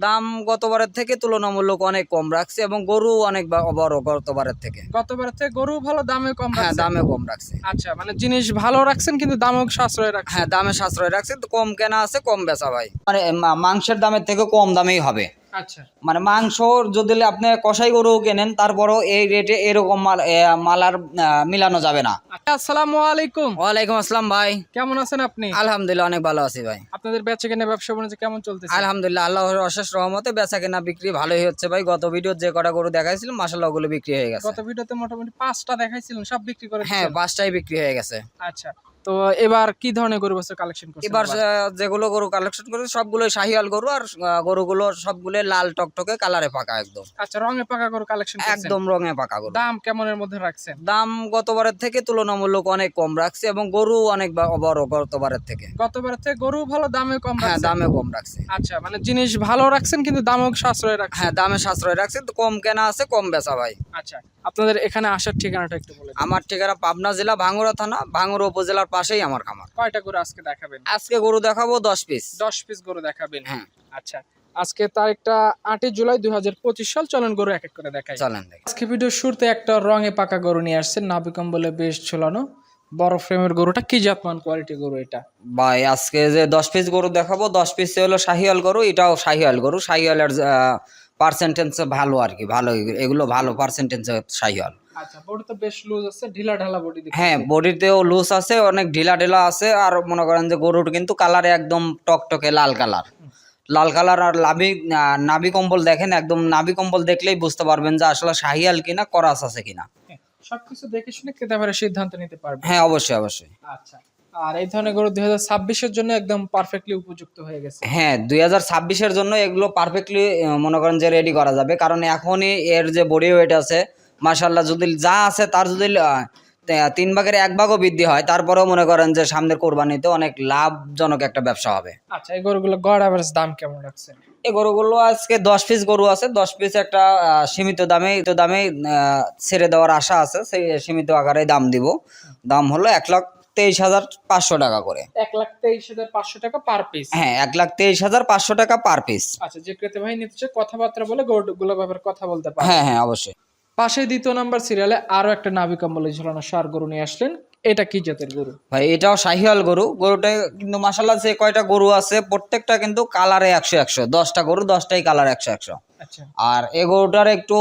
দাম গতবারের থেকে তুলনামূলক অনেক কম রাখছে এবং গরু অনেক বড় গতবারের থেকে। গতবারের থেকে গরু ভালো দামে কম হ্যাঁ দামে কম রাখছে। আচ্ছা মানে জিনিস ভালো রাখছেন কিন্তু দামও সাশ্রয় রাখছে হ্যাঁ দামে সাশ্রয় রাখছে তো কম কেনা আছে কম বেচা ভাই মানে মাংসের দামের থেকে কম দামেই হবে। আচ্ছা। মানে মাংস যদি আপনি কষাই গরু কেনেন তারপরও এই রেটে এরকম মাল এ, মাল আর আহ, মিলানো যাবে না। আচ্ছা, আসসালামু আলাইকুম। ওয়ালাইকুম আসসালাম ভাই। কেমন আছেন আপনি? আলহামদুলিল্লাহ অনেক ভালো আছি ভাই। আপনাদের বেচে কেনা ব্যবসা বাণিজ্য কেমন চলতেছে? আলহামদুলিল্লাহ আল্লাহর অশেষ রহমতে বেচা কেনা বিক্রি ভালোই হচ্ছে ভাই। গত ভিডিও যে কটা গরু দেখাইছিলাম মাসাল্লাহ ওগুলো বিক্রি হয়ে গেছে। গত ভিডিওতে মোটামুটি পাঁচটা দেখাইছিলেন সব বিক্রি করে হ্যাঁ? পাঁচটাই বিক্রি হয়ে গেছে। আচ্ছা। তো এবার কি ধরনের গরু বছর কালেকশন করছেন এবার যেগুলো গরু কালেকশন করেছে সবগুলো শাহিয়াল গরু আর গরুগুলো সবগুলো লাল টকটকে কালারে পাকা একদম। আচ্ছা রঙে পাকা গরু কালেকশন একদম রঙে পাকা গরু। দাম কেমনের মধ্যে রাখছেন? দাম গতবারের থেকে তুলনামূলক অনেক কম রাখছে এবং গরু অনেক বড় গতবারের থেকে। গতবার থেকে গরু ভালো দামে কম হ্যাঁ দামে কম রাখছে। আচ্ছা মানে জিনিস ভালো রাখছেন কিন্তু দামও সাশ্রয় রাখছেন? হ্যাঁ দামে সাশ্রয় রাখছে তো কম কেনা আছে কম বেচা ভাই। আচ্ছা আপনাদের এখানে আসার ঠিকানাটা একটু বলে আমার ঠিকানা পাবনা জেলা ভাঙ্গুরা থানা ভাঙ্গুরা উপজেলার পাশেই আমার খামার। কয়টা গরু আজকে দেখাবেন? আজকে গরু দেখাবো দশ পিস দশ পিস গরু দেখাবেন। হ্যাঁ। আচ্ছা আজকে তারিখটা আটই জুলাই দুই হাজার পঁচিশ সাল চলন গরু এক এক করে দেখাই। চলেন আজকে ভিডিও শুরুতে একটা রঙে পাকা গরু নিয়ে আসছেন নাবিকম বলে বেশ ঝোলানো বড় ফ্রেমের গরুটা কি জাতমান কোয়ালিটি গরু এটা? ভাই আজকে যে দশ পিস গরু দেখাবো দশ পিস হলো শাহিয়াল গরু এটাও শাহিয়াল গরু। শাহিয়ালের পার্সেন্টেজ ভালো আর কি ভালো এগুলো- এগুলো ভালো পার্সেন্টেজ শাহিয়াল আচ্ছা বডি তো বেশ লুজ আছে ঢিলা ঢালা বডি হ্যাঁ বডিতেও লুজ আছে অনেক ঢিলা ঢিলা আছে আর মনে করেন যে গরুর কিন্তু কালারে একদম টকটকে লাল কালার লাল কালার আর লাভি আহ, নাভি কম্বল দেখেন একদম নাভি কম্বল দেখলেই বুঝতে পারবেন যে আসলে শাহিয়াল কিনা করাস আছে কিনা। হ্যাঁ, সবকিছু দেখে শুনে ক্রেতাবারে সিদ্ধান্ত নিতে পারবে হ্যাঁ অবশ্যই অবশ্যই। আচ্ছা আর এই ধরনের গরু দুই হাজার ছাব্বিশের জন্য একদম পারফেক্টলি উপযুক্ত হয়ে গেছে। হ্যাঁ দুই হাজার ছাব্বিশের জন্য এগুলো পারফেক্টলি মনে করেন যে রেডি করা যাবে কারণ এখনই এর যে বডি ওয়েট আছে মাসাল্লাহ যদি যা আছে তার যদি তিন ভাগের এক ভাগও বৃদ্ধি হয় তারপরেও মনে করেন যে সামনের কোরবানিতে অনেক লাভজনক একটা ব্যবসা হবে। আচ্ছা এই গরুগুলো গড় অ্যাভারেজ দাম কেমন রাখছেন এই গরুগুলো আজকে দশ পিস গরু আছে দশ পিস একটা সীমিত দামে তো দামে ছেড়ে দেওয়ার আশা আছে সেই সীমিত আকারে দাম দিব। দাম হলো এক লাখ তেইশ হাজার পাঁচশো টাকা করে। এক লাখ তেইশ হাজার পাঁচশো টাকা পার পিস হ্যাঁ এক লাখ তেইশ হাজার পাঁচশো টাকা পার পিস আচ্ছা যে ক্রেতা ভাই নিতে কথাবার্তা বলে গরুগুলো ব্যাপারে কথা বলতে পারে হ্যাঁ হ্যাঁ অবশ্যই। পাশে দ্বিতীয় নাম্বার সিরিয়ালে আরও একটা নাবি কম্বলে ঝুলানো সার গরু নিয়ে আসলেন। এটা কি জাতের গরু? ভাই এটাও শাহিওয়াল গরু। গরুটা কিন্তু মাসাল্লাহ যে কয়টা গরু আছে প্রত্যেকটা কিন্তু কালারে একশো একশো। দশটা গরু দশটাই কালার একশো একশো। আচ্ছা। আর এ গরুটার একটু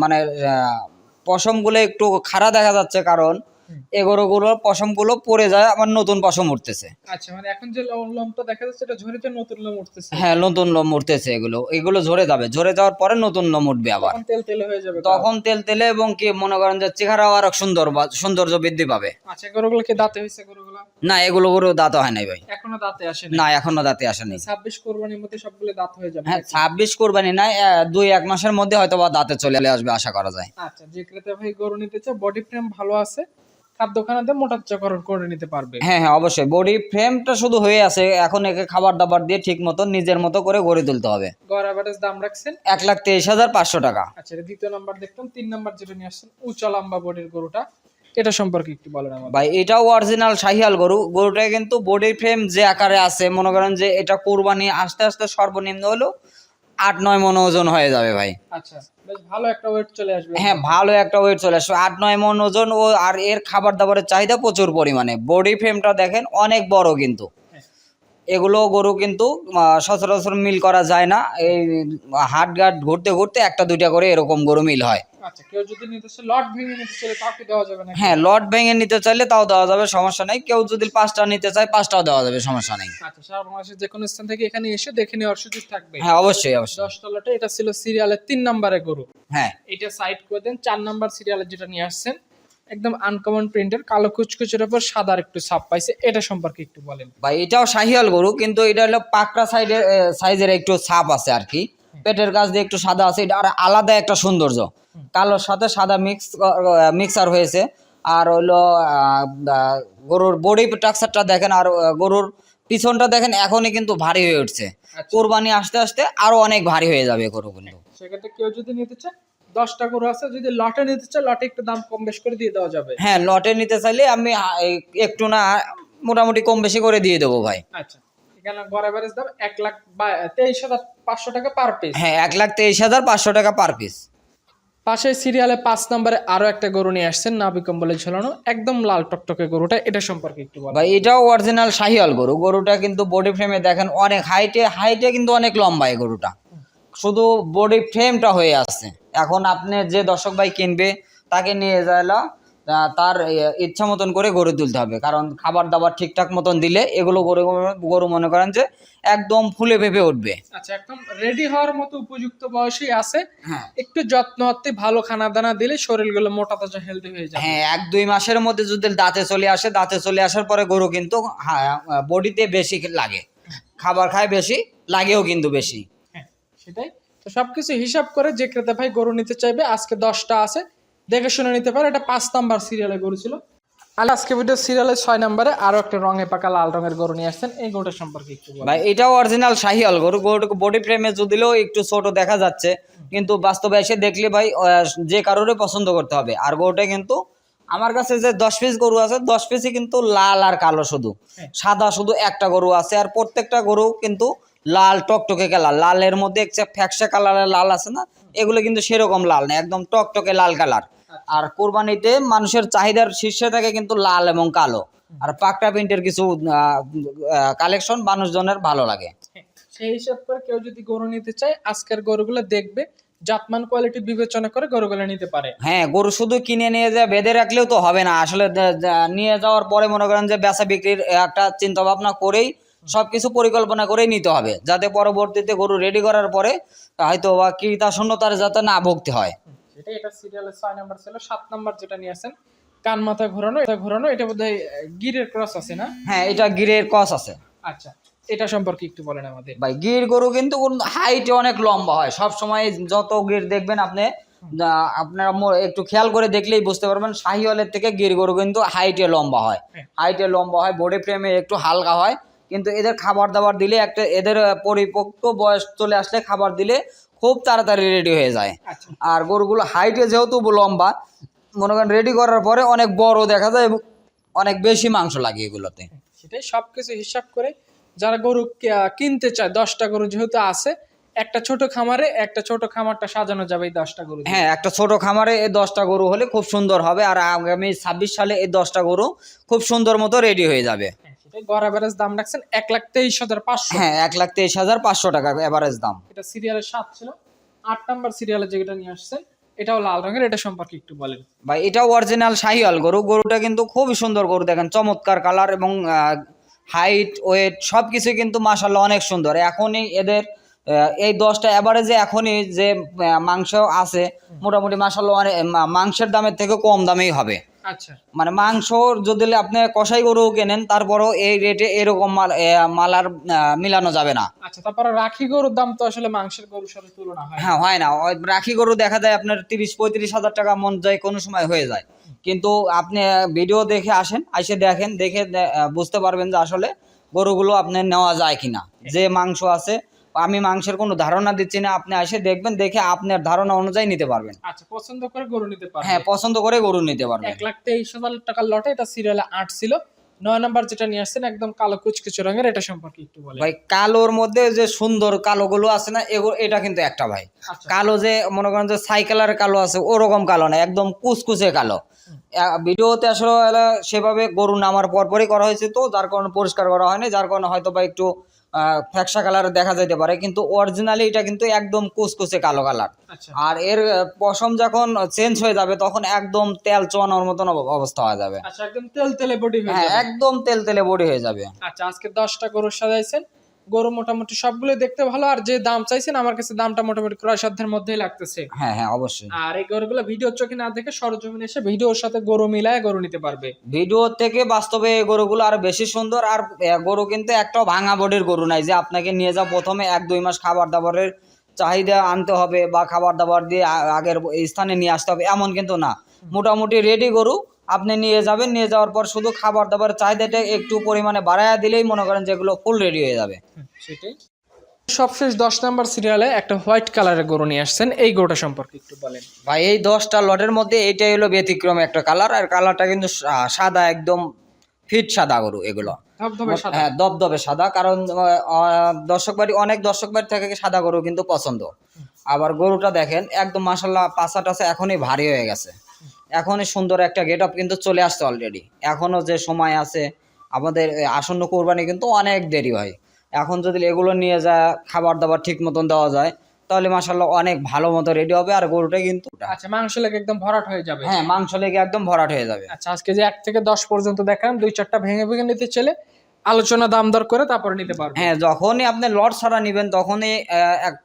মানে পশমগুলো একটু খাড়া দেখা যাচ্ছে কারণ এ গরুগুলোর পশমগুলো পড়ে যায় আবার নতুন পশম উঠতেছে। আচ্ছা মানে এখন যে লোমটা দেখা যাচ্ছে এটা ঝরিতে নতুন লোম উঠতেছে। হ্যাঁ নতুন লোম উঠতেছে এগুলো। এগুলো ঝরে যাবে। ঝরে যাওয়ার পরে নতুন লোম উঠবে আবার। তেল তেল হয়ে যাবে। তখন তেল তেলে এবং কি মনে করেন যে চেহারাও আরও সুন্দর বা- সৌন্দর্য বৃদ্ধি পাবে। আচ্ছা গরুগুলো কি দাঁতে হয়েছে গরুগুলো না এগুলো গরু দাঁত হয় নাই ভাই। এখনও দাঁতে আসেনি না এখনও দাঁতে আসেনি ছাব্বিশ কোরবানির মধ্যে সবগুলো দাঁত হয়ে যাবে হ্যাঁ ছাব্বিশ কোরবানি নাই দুই এক মাসের মধ্যে হয়তো বা দাঁতে চলে আসবে আশা করা যায়। আচ্ছা যে ক্রেতা ভাই গরু নিতে চায় বডি ফ্রেম ভালো আছে? খাদ্যখানাতে মোটাচ্চাকরণ করে নিতে পারবে। হ্যাঁ হ্যাঁ অবশ্যই। বডি ফ্রেমটা শুধু হয়ে আছে। এখন একে খাবার দাবার দিয়ে ঠিক মতো নিজের মতো করে গড়ে তুলতে হবে। গড় অ্যাভারেজ দাম রাখছেন? এক লাখ তেইশ হাজার পাঁচশো টাকা। আচ্ছা দ্বিতীয় নাম্বার দেখলাম। তিন নাম্বার যেটা নিয়ে আসছেন উঁচা লম্বা বডির গরুটা। এটা সম্পর্কে একটু বলেন আমাদের। ভাই এটাও অরিজিনাল শাহিয়াল গরু। গরুটা কিন্তু বডি ফ্রেম যে আকারে আছে মনে করেন যে এটা কোরবানি আস্তে আস্তে সর্বনিম্ন হলো আট নয় মন ওজন হয়ে যাবে ভাই। আচ্ছা বেশ ভালো একটা ওয়েট চলে আসবে। হ্যাঁ ভালো একটা ওয়েট চলে আসবে। আট নয় মন ওজন ও আর এর খাবার দাবারের চাহিদা প্রচুর পরিমাণে। বডি ফ্রেমটা দেখেন অনেক বড় কিন্তু। এগুলো গরু কিন্তু সচরাচর মিল করা যায় না। এই হাট ঘাট ঘুরতে ঘুরতে একটা দুইটা করে এরকম গরু মিল হয়। আচ্ছা কেউ যদি নিতে চায় ভেঙে নিতে চাইলে তাকে দেওয়া যাবে না হ্যাঁ লট ভেঙে নিতে চাইলে তাও দেওয়া যাবে সমস্যা নেই। কেউ যদি পাঁচটা নিতে চায় পাঁচটাও দেওয়া যাবে সমস্যা নেই। আচ্ছা যে কোনো স্থান থেকে এখানে এসে দেখে নেওয়ার সুযোগ থাকবে। হ্যাঁ অবশ্যই অবশ্যই। দশ তলাটা এটা ছিল সিরিয়ালের তিন নাম্বারে গরু। হ্যাঁ। এটা সাইড করে দেন চার নাম্বার সিরিয়ালের যেটা নিয়ে আসছেন একদম আনকমন প্রিন্টের কালো কুচকুচের উপর সাদার একটু ছাপ পাইছে এটা সম্পর্কে একটু বলেন। ভাই এটাও শাহিয়াল গরু কিন্তু এটা হলো পাকড়া সাইডের সাইজের একটু ছাপ আছে আর কি। পেটের কাছ দিয়ে একটু সাদা আছে এটা আর আলাদা একটা সৌন্দর্য। কালোর সাথে সাদা মিক্স মিক্সার হয়েছে। আর আহ, গরুর বডি স্ট্রাকচারটা দেখেন আর গরুর পিছনটা দেখেন এখনই কিন্তু ভারী হয়ে উঠছে। আচ্ছা। কোরবানি আসতে আসতে আরও অনেক ভারী হয়ে যাবে গরু কিন্তু। সেক্ষেত্রে কেউ যদি নিতে চায়? দশটা গরু আছে যদি লটে নিতে চায় লটে একটু দাম কম বেশ করে দিয়ে দেওয়া যাবে। হ্যাঁ লটে নিতে চাইলে আমি একটু না মোটামুটি কম বেশি করে দিয়ে দেবো ভাই। আচ্ছা কেন গড় অ্যাভারেজ দাম এক লাখ তেইশ হাজার পাঁচশো টাকা পার পিস হ্যাঁ এক লাখ তেইশ হাজার পাঁচশো টাকা পার পিস পাশে সিরিয়ালে পাঁচ নম্বরে আরও একটা গরু নিয়ে আসছেন নাবি কম্বলে ঝোলানো একদম লাল টকটকে গরুটা এটা সম্পর্কে একটু বল ভাই এটাও অরিজিনাল শাহিয়াল গরু। গরুটা কিন্তু বডি ফ্রেমে দেখেন অনেক হাইটে হাইটে কিন্তু অনেক লম্বা এই গরুটা। শুধু বডি ফ্রেমটা হয়ে আসছে এখন আপনি যে দর্শক ভাই কিনবে তাকে নিয়ে যাইলা তার ইচ্ছা মতন করে গরু তুলতে হবে। কারণ খাবার দাবার ঠিকঠাক মতন দিলে এগুলো গরু গরু মনে করেন যে একদম ফুলে ফেপে উঠবে। আচ্ছা একদম রেডি হওয়ার মতো উপযুক্ত বয়সই আছে। হ্যাঁ। একটু যত্ন হতে ভালো খানা দানা দিলে শরীরগুলো মোটা তাজা হেলদি হয়ে যাবে। হ্যাঁ এক দুই মাসের মধ্যে যদি দাঁতে চলে আসে দাঁতে চলে আসার পরে গরু কিন্তু বডিতে বেশি লাগে। খাবার খায় বেশি লাগেও কিন্তু বেশি। হ্যাঁ সেটাই। তো সবকিছু হিসাব করে যে ক্রেতা ভাই গরু নিতে চাইবে আজকে দশটা আছে দেখে শুনে নিতে পারে। এটা পাঁচ নাম্বার সিরিয়ালে গরু ছিল। আর আজকে ভিডিও সিরিয়ালে ছয় নম্বরে আরও একটা রঙে পাকা লাল রঙের গরু নিয়ে আসছেন। এই গরুটা সম্পর্কে একটু ভাই এটাও অরিজিনাল শাহিয়াল গরু। গরুটাকে বডি ফ্রেমে যদিও একটু ছোট দেখা যাচ্ছে। কিন্তু বাস্তবে এসে দেখলে ভাই যে কারোরই পছন্দ করতে হবে। আর গরুটা কিন্তু আমার কাছে যে দশ পিস গরু আছে দশ পিসই কিন্তু লাল আর কালো শুধু। হ্যাঁ। সাদা শুধু একটা গরু আছে। আর প্রত্যেকটা গরু কিন্তু লাল টকটকে কালার। লালের মধ্যে ফ্যাকসা কালারের লাল আছে না? এগুলো কিন্তু সেরকম লাল না একদম টকটকে লাল কালার। আর কোরবানিতে মানুষের চাহিদার শীর্ষে থাকে কিন্তু লাল এবং কালো। আর পাকটা প্রিন্টের কিছু কালেকশন মানুষজনের ভালো লাগে। সেই হিসাব করে কেউ যদি গরু নিতে চায় আজকের গরুগুলো দেখবে জাতমান কোয়ালিটি বিবেচনা করে গরুগুলো নিতে পারে। হ্যাঁ গরু শুধু কিনে নিয়ে যা বেঁধে রাখলেও তো হবে না। আসলে নিয়ে যাওয়ার পরে মনে করেন যে বেচা বিক্রির একটা চিন্তা ভাবনা করেই সবকিছু পরিকল্পনা করেই নিতে হবে যাতে পরবর্তীতে গরু রেডি করার পরে হয়তো বা ক্রেতা শূন্যতার যাতে না ভুগতে হয়। সেটা এটা সিরিয়ালে ছয় নাম্বার ছিল সাত নাম্বার যেটা নিয়ে আসেন। কান মাথা ঘোরানো এটা ঘোরানো এটা বোধহয় গিরের ক্রস আছে না? হ্যাঁ এটা গিরের কস আছে। আচ্ছা এটা সম্পর্কে একটু বলেন আমাদের। ভাই গির গরু কিন্তু হাইটে অনেক লম্বা হয় সব সময় যত গির দেখবেন আপনি আপনারা একটু খেয়াল করে দেখলেই বুঝতে পারবেন শাহিওয়ালের থেকে গির গরু কিন্তু হাইটে লম্বা হয়। হ্যাঁ। হাইটে লম্বা হয় বডি ফ্রেমে একটু হালকা হয় কিন্তু এদের খাবার দাবার দিলে একটা এদের পরিপক্ক বয়স চলে আসলে খাবার দিলে খুব তাড়াতাড়ি রেডি হয়ে যায়। আচ্ছা। আর গরুগুলো হাইটে যেহেতু লম্বা মনে করেন রেডি করার পরে অনেক বড় দেখা যায় এবং অনেক বেশি মাংস লাগে এগুলোতে। সেটাই সব কিছু হিসাব করে যারা গরু কিনতে চায় দশটা গরু যেহেতু আছে একটা ছোট খামারে একটা ছোট খামারটা সাজানো যাবে এই দশটা গরু হ্যাঁ একটা ছোট খামারে এই দশটা গরু হলে খুব সুন্দর হবে আর আগামী ছাব্বিশ সালে এই দশটা গরু খুব সুন্দর মতো রেডি হয়ে যাবে। হ্যাঁ, গড় অ্যাভারেজ দাম রাখছেন এক লাখ তেইশ হাজার পাঁচশো হ্যাঁ এক লাখ তেইশ হাজার পাঁচশো টাকা এভারেজ দাম। এটা সিরিয়ালের সাত ছিল। আট নাম্বার সিরিয়ালে যেটা নিয়ে আসছেন এটাও লাল রঙের এটা সম্পর্কে একটু বলেন। ভাই এটাও অরিজিনাল শাহিওয়াল গরু। গরুটা কিন্তু খুবই সুন্দর গরু দেখেন চমৎকার কালার এবং হাইট ওয়েট সব কিছু কিন্তু মাসাল্লাহ অনেক সুন্দর। এখনই এদের এই দশটা এভারেজে এখনই যে মাংস আছে মোটামুটি মাসাল্লাহ মাংসের দামের থেকে কম দামেই হবে। আচ্ছা। মানে মাংস যদি আপনি কষাই গরু কেনেন তারপরও এই রেটে এরকম মাল এ, মাল আর মিলানো যাবে না। আচ্ছা তারপরে রাখি গরুর দাম তো আসলে মাংসের গরুর সাথে তুলনা হয় না। হ্যাঁ হয় না। ওই রাখি গরু দেখা যায় আপনার তিরিশ পঁয়ত্রিশ হাজার টাকা মন যায় কোনো সময় হয়ে যায়। কিন্তু আপনি ভিডিও দেখে আসেন এসে দেখেন দেখে বুঝতে পারবেন যে আসলে গরুগুলো আপনি নেওয়া যায় কিনা। যে মাংস আছে আমি মাংসের কোনো ধারণা দিচ্ছি না। আপনি এসে দেখবেন দেখে আপনার ধারণা অনুযায়ী নিতে পারবেন। আচ্ছা পছন্দ করে গরু নিতে পারবে হ্যাঁ পছন্দ করে গরু নিতে পারবেন। এক লাখ তেইশ হাজার টাকার লটে এটা সিরিয়ালে আট ছিল। নয় নাম্বার যেটা নিয়ে আসছেন একদম কালো কুচকুচে রঙের এটা সম্পর্কে একটু বলে ভাই কালোর মধ্যে যে সুন্দর কালো গুলো আছে না এগুলো এটা কিন্তু একটা ভাই। আচ্ছা। কালো যে মনে করেন যে সাইকেলের কালো আছে ওরকম কালো না একদম কুচকুচে কালো। ভিডিওতে আসলে সেভাবে গরু নামার পরপরই করা হয়েছে তো যার কারণে পরিষ্কার করা হয়নি যার কারণে হয়তো বা একটু ফ্যাকসা কালার দেখা যেতে পারে কিন্তু অরিজিনালি এটা কিন্তু একদম কুচকুচে কালো কালার আচ্ছা। আর এর পশম যখন চেঞ্জ হয়ে যাবে তখন একদম তেল চোয়ানোর মতন অবস্থা হয়ে যাবে। আচ্ছা একদম তেল তেলে বডি হয়ে হ্যাঁ যাবে। একদম তেল তেলে বডি হয়ে যাবে। আচ্ছা আজকে দশটা গরু সাজাইছেন। গরু মোটামুটি সবগুলো দেখতে ভালো আর যে দাম চাইছেন আমার কাছে দামটা মোটামুটি ক্রয় সাধ্যের মধ্যেই লাগতেছে। হ্যাঁ হ্যাঁ অবশ্যই। আর এই গরুগুলো ভিডিও চোখে না দেখে সরজমিনে এসে ভিডিওর সাথে গরু মিলায় গরু নিতে পারবে। ভিডিও থেকে বাস্তবে এই গরুগুলো আরও বেশি সুন্দর আর গরু কিন্তু একটাও ভাঙা বডির গরু নাই যে আপনাকে নিয়ে যাও প্রথমে এক দুই মাস খাবার দাবারের চাহিদা আনতে হবে বা খাবার দাবার দিয়ে আগের স্থানে নিয়ে আসতে হবে এমন কিন্তু না। মোটামুটি রেডি গরু আপনি নিয়ে যাবেন নিয়ে যাওয়ার পর শুধু খাবার দাবারের চাহিদাটা একটু পরিমাণে বাড়াইয়া দিলেই মনে করেন যেগুলো ফুল রেডি হয়ে যাবে। সেটাই। সবশেষ দশ নাম্বার সিরিয়ালে একটা হোয়াইট কালারের গরু নিয়ে আসছেন। এই গরুটা সম্পর্কে একটু বলেন। ভাই এই দশটা লটের মধ্যে এইটাই হলো ব্যতিক্রম একটা কালার আর কালারটা কিন্তু সাদা একদম ফিট সাদা গরু এগুলো। হ্যাঁ দবদবে সাদা কারণ দর্শক বাড়ি অনেক দর্শক বাড়ি থেকে সাদা গরু কিন্তু পছন্দ। আবার গরুটা দেখেন একদম মাসাল্লাহ পাশা টাসা এখনই ভারী হয়ে গেছে। এখনই সুন্দর একটা গেট আপ কিন্তু চলে আসছে অলরেডি এখনও যে সময় আছে আমাদের আসন্ন কোরবানি কিন্তু অনেক দেরি হয়। এখন যদি এগুলো নিয়ে যা খাবার দাবার ঠিক মতন দেওয়া যায় তাহলে মাসাল্লাহ অনেক ভালো মতো রেডি হবে আর গরুটা কিন্তু আচ্ছা মাংস লেগে একদম ভরাট হয়ে যাবে। হ্যাঁ মাংস লেগে একদম ভরাট হয়ে যাবে। আচ্ছা আজকে যে এক থেকে দশ পর্যন্ত দেখলাম দুই চারটা ভেঙে ভেঙে নিতে চলে আলোচনা দাম দর করে তারপরে নিতে পারবে। হ্যাঁ যখনই আপনি লট ছাড়া নেবেন তখনই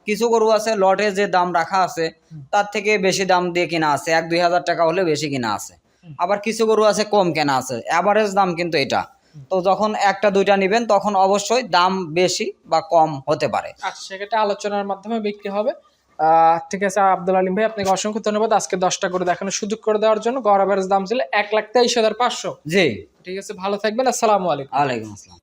কিছু গরু আছে লটে যে দাম রাখা আছে তার থেকে বেশি দাম দিয়ে কিনা আছে। এক দুই হাজার টাকা হলে বেশি কিনা আছে। আবার কিছু গরু আছে কম কেনা আছে। অ্যাভারেজ দাম কিন্তু এটা। তো যখন একটা দুইটা নেবেন তখন অবশ্যই দাম বেশি বা কম হতে পারে। আচ্ছা সেক্ষেত্রে আলোচনার মাধ্যমে বিক্রি হবে। ঠিক আছে আব্দুল আলিম ভাই আপনাকে অসংখ্য ধন্যবাদ। আজকে দশটা করে দেখানোর সুযোগ করে দেওয়ার জন্য। গড় অ্যাভারেজ দাম ছিল এক লাখ তেইশ হাজার পাঁচশো। জি। ঠিক আছে ভালো থাকবেন। আসসালামু আলাইকুম। আলাইকুম আসসালাম।